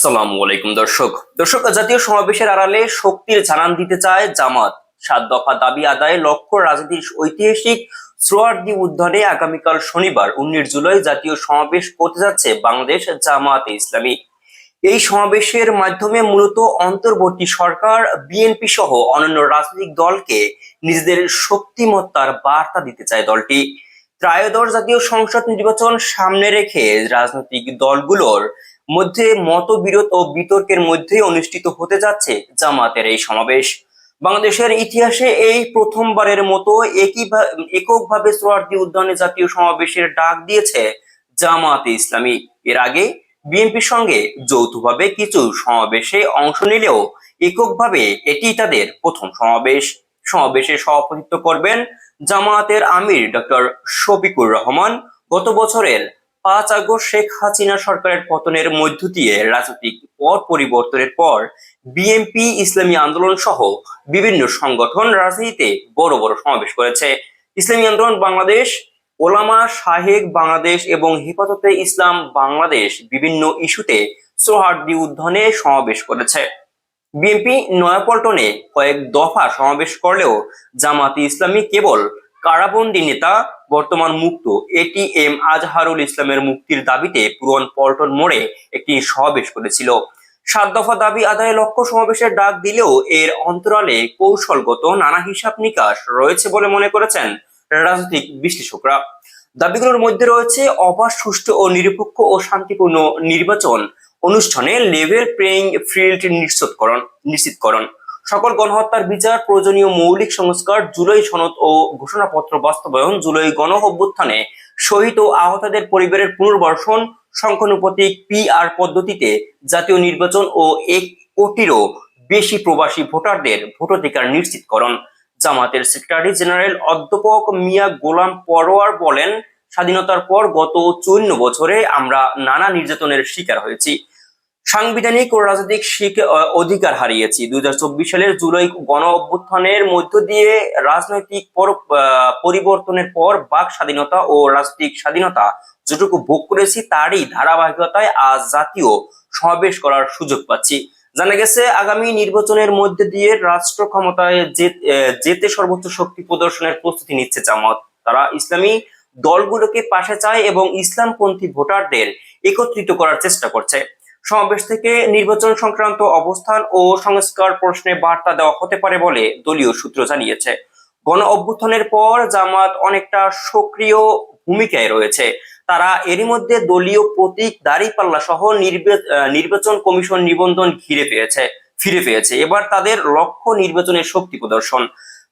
আসসালামু আলাইকুম, দর্শক। দর্শক, জাতীয় সমাবেশের আড়ালে শক্তির জানান দিতে চায় জামাত। সাত দফা দাবি আদায়ে লক্ষ্য রাজনীতির ঐতিহাসিক সোয়ার্দি উদ্যানে আগামীকাল শনিবার, উনিশ জুলাই, জাতীয় সমাবেশ করতে যাচ্ছে বাংলাদেশ জামাত ইসলামী। এই সমাবেশের মাধ্যমে মূলত অন্তর্বর্তী সরকার, বিএনপি সহ অন্যান্য রাজনৈতিক দলকে নিজেদের শক্তিমত্তার বার্তা দিতে চায় দলটি। ত্রয়োদশ জাতীয় সংসদ নির্বাচন সামনে রেখে রাজনৈতিক দলগুলোর মধ্যে মতবিরোধ ও বিতর্কের মধ্যেই অনুষ্ঠিত হতে যাচ্ছে জামাতের এই সমাবেশ। বাংলাদেশের ইতিহাসে এই প্রথমবারের মতো একই এককভাবে সোয়ার্দি উদ্যানে জাতীয় সমাবেশের ডাক দিয়েছে জামাতে ইসলামী। এর আগে বিএনপির সঙ্গে যৌথভাবে কিছু সমাবেশে অংশ নিলেও এককভাবে এটি তাদের প্রথম সমাবেশ। সমাবেশে সভাপতিত্ব করবেন জামায়াতের আমির ডক্টর শফিকুর রহমান। গত বছরের পাঁচ আগস্ট শেখ হাসিনা সরকারের পতনের মধ্য দিয়ে রাজনৈতিক পট পরিবর্তনের পর বিএনপি ইসলামী আন্দোলন সহ বিভিন্ন সংগঠন রাজনীতিতে বড় বড় সমাবেশ করেছে। ইসলামী আন্দোলন বাংলাদেশ, ওলামা শাহেক বাংলাদেশ এবং হেফাজতে ইসলাম বাংলাদেশ বিভিন্ন ইস্যুতে সোহার্দি উদ্যানে সমাবেশ করেছে। বিএনপি নয়াপল্টনে কয়েক দফা সমাবেশ করলেও জামাতি ইসলামী কেবল কারাবন্দী নেতা বর্তমান মুক্ত এটিএম আজহারুল ইসলামের মুক্তির দাবিতে পুরন পল্টন মোড়ে একটি সমাবেশ করেছিল। সাত দফা দাবি আদায়ে লক্ষ্য সমাবেশের ডাক দিলেও এর অন্তরালে কৌশলগত নানা হিসাব নিকাশ রয়েছে বলে মনে করেছেন রাজনৈতিক বিশ্লেষকরা। দাবিগুলোর মধ্যে রয়েছে অবাধ, সুষ্ঠু ও নিরপেক্ষ ও শান্তিপূর্ণ নির্বাচন অনুষ্ঠানে লেভেল প্লেইং ফিল্ড নিশ্চিতকরণ নিশ্চিতকরণ। সকল গণহত্যার বিচার, প্রয়োজনীয় মৌলিক সংস্কার, জুলাই সনদ ও ঘোষণাপত্র বাস্তবায়ন, জুলাই গণ অভ্যুত্থানে শহীদ ও আহতদের পরিবারের পুনর্বাসন, সংখ্যানুপাতিক পিআর পদ্ধতিতে জাতীয় নির্বাচন ও এক কোটিরও বেশি প্রবাসী ভোটারদের ভোটাধিকার নিশ্চিতকরণ। জামাতের সেক্রেটারি জেনারেল অধ্যাপক মিয়া গোলাম পরোয়ার বলেন, স্বাধীনতার পর গত চৌন্ন বছরে আমরা নানা নির্যাতনের শিকার হয়েছি। সাংবিধানিক ও রাজনৈতিক অধিকার হারিয়েছি। দুই হাজার চব্বিশ সালের জুলাই গণ অভ্যুত্থানের মধ্য দিয়ে রাজনৈতিক পরিবর্তনের পর বাক স্বাধীনতা ও রাজনৈতিক স্বাধীনতা যেটুকু ভোগ করেছি তারই ধারাবাহিকতায় আজ জাতীয় সমাবেশ করার সুযোগ পাচ্ছি। জানা গেছে, আগামী নির্বাচনের মধ্যে দিয়ে রাষ্ট্র ক্ষমতায় যেতে সর্বোচ্চ শক্তি প্রদর্শনের প্রস্তুতি নিচ্ছে জামাত। তারা ইসলামী দলগুলোকে পাশে চায় এবং ইসলামপন্থী ভোটারদের একত্রিত করার চেষ্টা করছে। সমাবেশ থেকে নির্বাচন সংক্রান্ত অবস্থান ও সংস্কার প্রশ্নে বার্তা দেওয়া হতে পারে বলে দলীয় সূত্র জানিয়েছে। গণ অভ্যুত্থানের পর জামাত অনেকটা সক্রিয় ভূমিকায় রয়েছে। তারা এরই মধ্যে দলীয় প্রতীক দাঁড়িপাল্লা সহ নির্বাচন কমিশন নিবন্ধন ঘিরে পেয়েছে, ফিরে পেয়েছে। এবার তাদের লক্ষ্য নির্বাচনের শক্তি প্রদর্শন।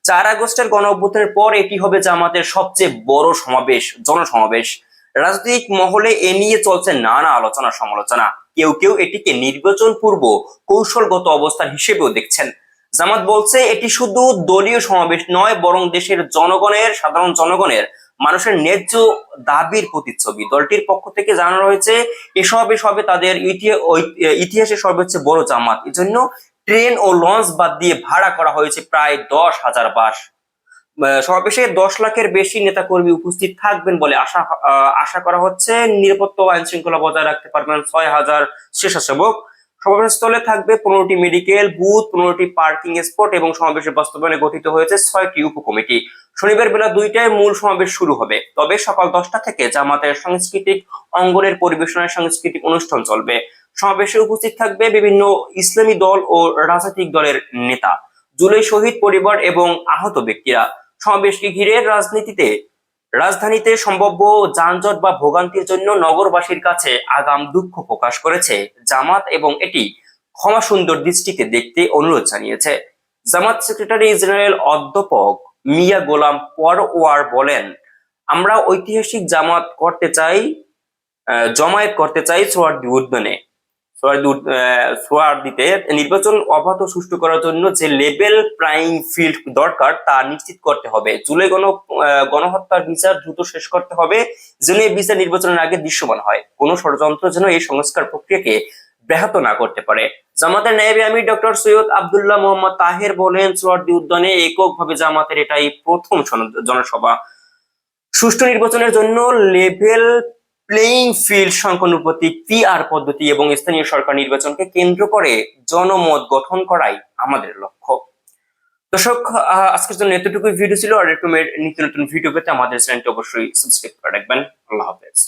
চার আগস্টের গণ অভ্যুত্থানের পর এটি হবে জামাতের সবচেয়ে বড় সমাবেশ, জনসমাবেশ। রাজনৈতিক মহলে এ নিয়ে চলছে নানা আলোচনা সমালোচনা কেউ কেউ এটিকে নির্বাচন পূর্ব কৌশলগত অবস্থান হিসেবেও দেখছেন। জামাত বলছে, এটি শুধু দলীয় সমাবেশ নয়, বরং দেশের জনগণের, সাধারণ জনগণের, মানুষের ন্যায্য দাবির প্রতিচ্ছবি। দলটির পক্ষ থেকে জানানো হয়েছে, এ সমাবেশ হবে তাদের ইতিহাসে সর্বোচ্চ বড় জামাত। এজন্য ট্রেন ও লঞ্চ বাদ দিয়ে ভাড়া করা হয়েছে প্রায় দশ হাজার বাস। সমাবেশে দশ লাখের বেশি নেতাকর্মী উপস্থিত থাকবেন বলে আশা আশা করা হচ্ছে। নিরাপত্তা আইন শৃঙ্খলা বজায় রাখতে পারবেন ছয় হাজার স্বেচ্ছাসেবক। সমাবেশস্থলে থাকবে পনেরোটি মেডিকেল, বুথ, পনেরোটি পার্কিং স্পট এবং সমাবেশের বাস্তবায়নে গঠিত হয়েছে ছয়টি উপকমিটি। শনিবার বেলা দুইটায় মূল সমাবেশ শুরু হবে। তবে সকাল দশটা থেকে জামাতের সাংস্কৃতিক অঙ্গনের পরিবেশনায় সাংস্কৃতিক অনুষ্ঠান চলবে। সমাবেশে উপস্থিত থাকবে বিভিন্ন ইসলামী দল ও রাজনৈতিক দলের নেতা। জুলাই শহীদ পরিবার এবং আহত ব্যক্তিরা। সমাবেশকে ঘিরে রাজনীতিতে রাজধানীতে সম্ভাব্য যানজট বা ভোগান্তির জন্য নগরবাসীর কাছে আগাম দুঃখ প্রকাশ করেছে জামাত এবং এটি ক্ষমা সুন্দর দৃষ্টিকে দেখতে অনুরোধ জানিয়েছে। জামাত সেক্রেটারি জেনারেল অধ্যাপক মিয়া গোলাম পরওয়ার বলেন, আমরা ঐতিহাসিক জামাত করতে চাই জমায়েত করতে চাই সোয়ার্দি উদ্যানে দিতে নির্বাচন অবাধ সুষ্ঠু করার জন্য যে লেভেল প্রাইম ফিল্ড দরকার তা নিশ্চিত করতে হবে। জুলাই গণ গণহত্যার বিচার দ্রুত শেষ করতে হবে। যেন এই বিচার নির্বাচনের আগে দৃশ্যমান হয়। কোন ষড়যন্ত্র যেন এই সংস্কার প্রক্রিয়াকে ব্যাহত না করতে পারে। জামাতের নায়েবে আমির ডক্টর সৈয়দ আবদুল্লাহ মোহাম্মদ তাহের বলেন, সোয়ার্দি উদ্যানে এককভাবে জামাতের এটাই প্রথম জনসভা। সুষ্ঠু নির্বাচনের জন্য লেভেল প্লেইং ফিল্ড সংখ্যানুপাতিক পিআর পদ্ধতি এবং স্থানীয় সরকার নির্বাচনকে কেন্দ্র করে জনমত গঠন করাই আমাদের লক্ষ্য। দর্শক আজকের জন্য এতটুকুই। ভিডিও ছিল আর এরকমের নিত্য নতুন ভিডিও পেতে আমাদের চ্যানেলটি অবশ্যই সাবস্ক্রাইব করে রাখবেন। আল্লাহ হাফেজ।